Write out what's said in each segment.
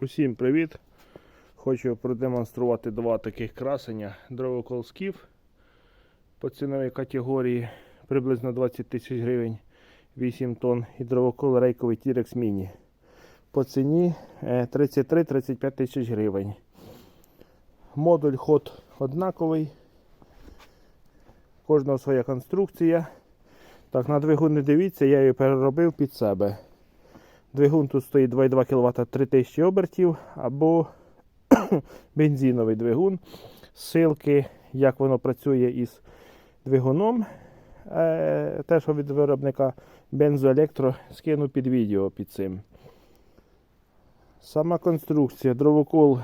Усім привіт! Хочу продемонструвати два таких красення. Дровокол скіф по ціновій категорії приблизно 20 тисяч гривень 8 тонн і дровокол рейковий T-Rex Mini по ціні е, 33-35 тисяч гривень. Модуль ход однаковий. Кожного своя конструкція. Так, на двигун не дивіться, я її переробив під себе. Двигун тут стоїть 2,2 кВт 3000 обертів або бензиновий двигун. Силки, як воно працює із двигуном. Е, те, від виробника бензоелектро скину під відео під цим. Сама конструкція, дровокол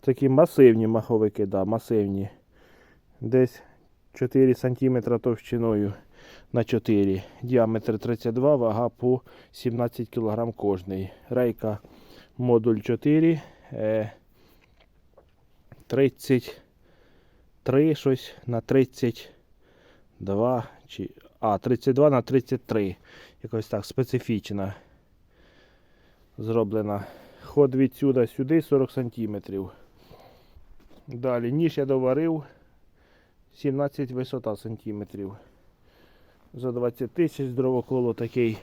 такі масивні маховики, да, масивні. Десь 4 см товщиною на 4. Діаметр 32, вага по 17 кг кожний. Рейка модуль 4. Е, 33 щось на 32. Чи, а, 32 на 33. Якось так специфічна. Зроблена. Ход відсюди сюди 40 см. Далі ніж я доварив 17 висота сантиметрів за 20 тисяч дровоколо такий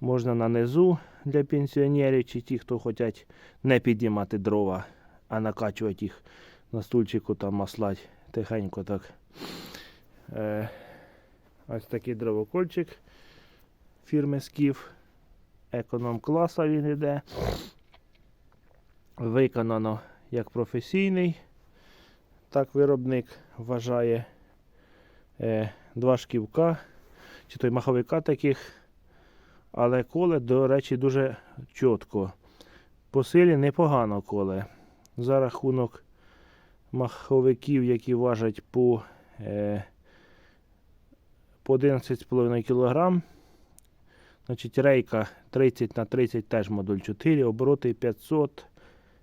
можна на низу для пенсіонерів чи ті, хто хочуть не піднімати дрова, а накачувати їх на стульчику там маслать тихенько так. Е, ось такий дровокольчик фірми Скіф. Економ класа він іде. Виконано як професійний. Так виробник вважає. Е, два шківка, чи то й маховика таких. Але коле, до речі, дуже чітко. По силі непогано коле. За рахунок маховиків, які важать по, е, по 11,5 кг. Значить, рейка 30 на 30 теж модуль 4, обороти 500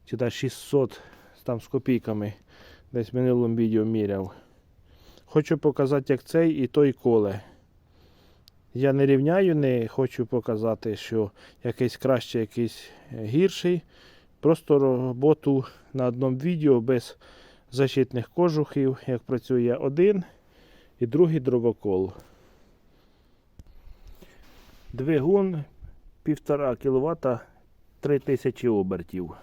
чи та 600 там з копійками. Десь в минулому відео міряв. Хочу показати, як цей і той коле. Я не рівняю, не хочу показати, що якийсь краще, якийсь гірший. Просто роботу на одному відео без защитних кожухів, як працює один і другий дровокол. Двигун 1,5 кВт 3000 обертів.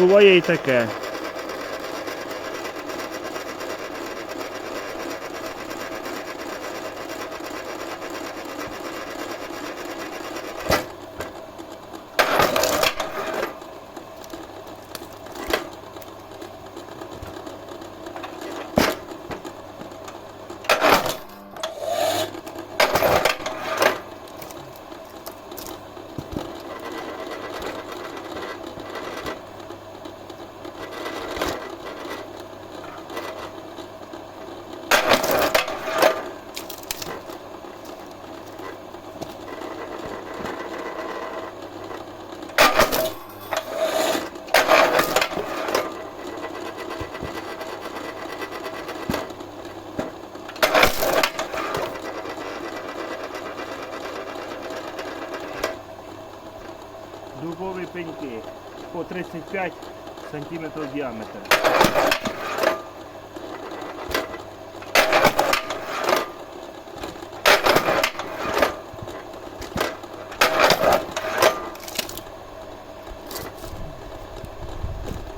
Буває і таке. Пеньки по 35 см.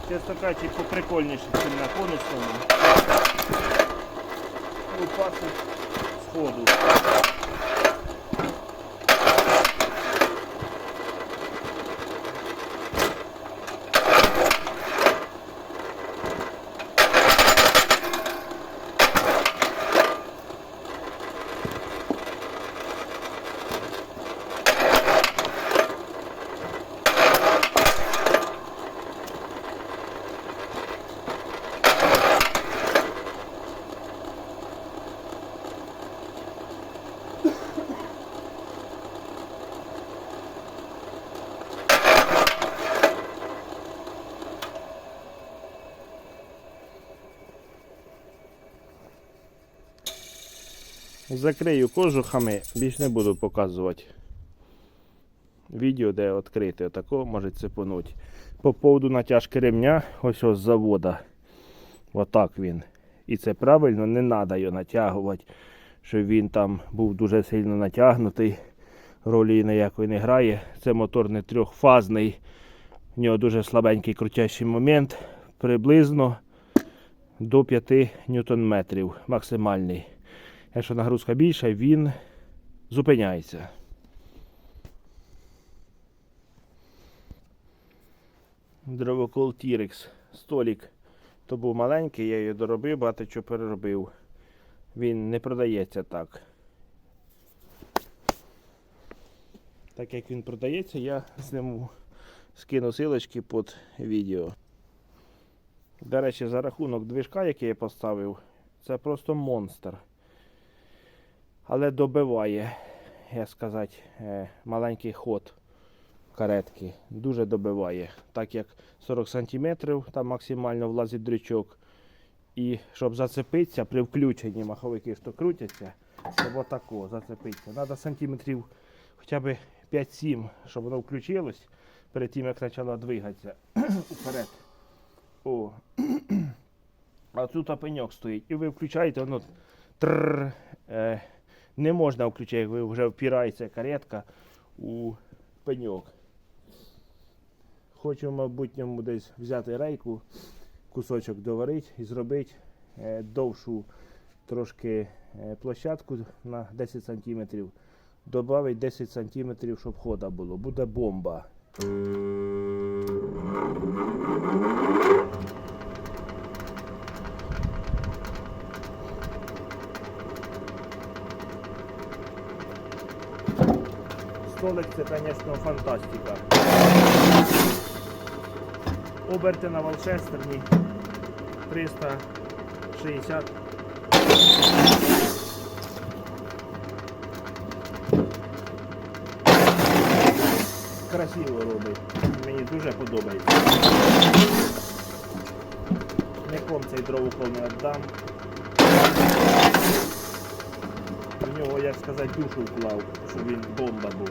Чесно кажучи, поприкольніше, ніж на конусовому. запасу сходу. Закрию кожухами, більш не буду показувати. Відео, де відкрити, отако може цепануть. По поводу натяжки ремня, ось ось з завода. Отак він. І це правильно, не треба його натягувати, щоб він там був дуже сильно натягнутий. Ролі ніякої не грає. Це мотор не трьохфазний. В нього дуже слабенький крутящий момент. Приблизно до 5 ньютон-метрів максимальний. Якщо нагрузка більша, він зупиняється. Дровокол T-Rex. Столік. То був маленький, я його доробив, багато чого переробив. Він не продається так. Так як він продається, я зніму скину силочки під відео. До речі, за рахунок движка, який я поставив, це просто монстр. Але добиває, як сказати, е, маленький ход каретки. Дуже добиває. Так як 40 см там максимально влазить дрючок. І щоб зацепитися при включенні маховики, що крутяться, щоб отако зацепитися. Треба сантиметрів хоча б 5-7, щоб воно включилось перед тим, як почало двигатися вперед. О. А тут пеньок стоїть. І ви включаєте, воно тррр, е, не можна включати, як вже впирається каретка у пеньок. Хочу, в майбутньому десь взяти рейку, кусочок доварити і зробити е, довшу трошки е, площадку на 10 см. Добавити 10 см, щоб хода було. Буде бомба. Столик це, звісно, фантастика. Оберти на Волшестерні 360. Красиво робить. Мені дуже подобається. Нікому цей дровокол не віддам. Як сказати, душу вклав, щоб він бомба був.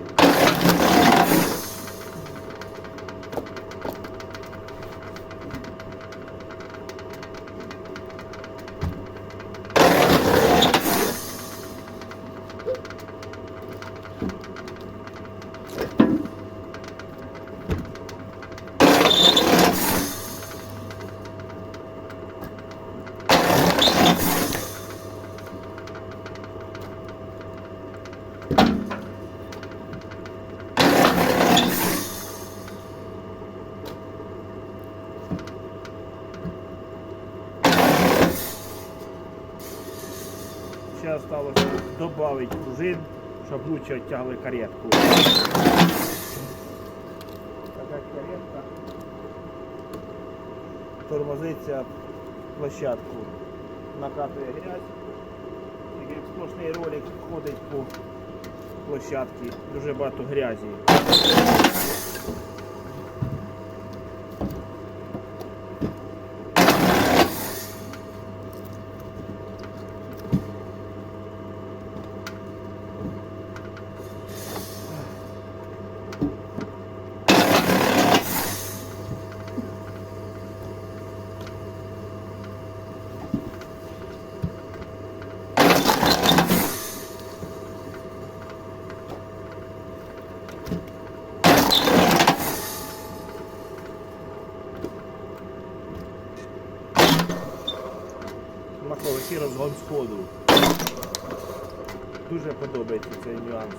Ще осталось додати пружин, щоб лучше відтягли каретку. Така каретка тормозиться площадку, накатує грязь. Такий сплошний ролик ходить по площадці, дуже багато грязі. Маховики розгон сходу. дуже подобається цей нюанс.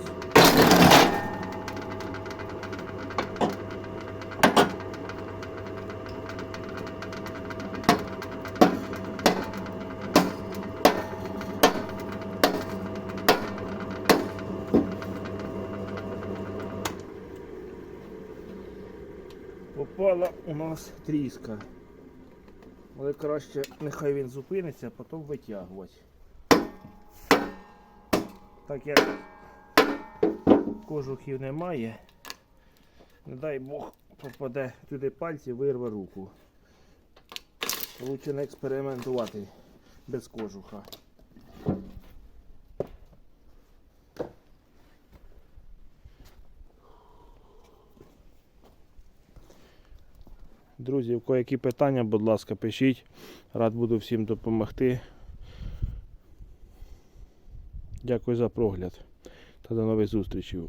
Попала у нас тріска. Але краще нехай він зупиниться, а потім витягувати. Так як кожухів немає, не дай Бог попаде туди пальці, вирве руку. Лучше не експериментувати без кожуха. Друзі, в кого які питання, будь ласка, пишіть. Рад буду всім допомогти. Дякую за прогляд та до нових зустрічей.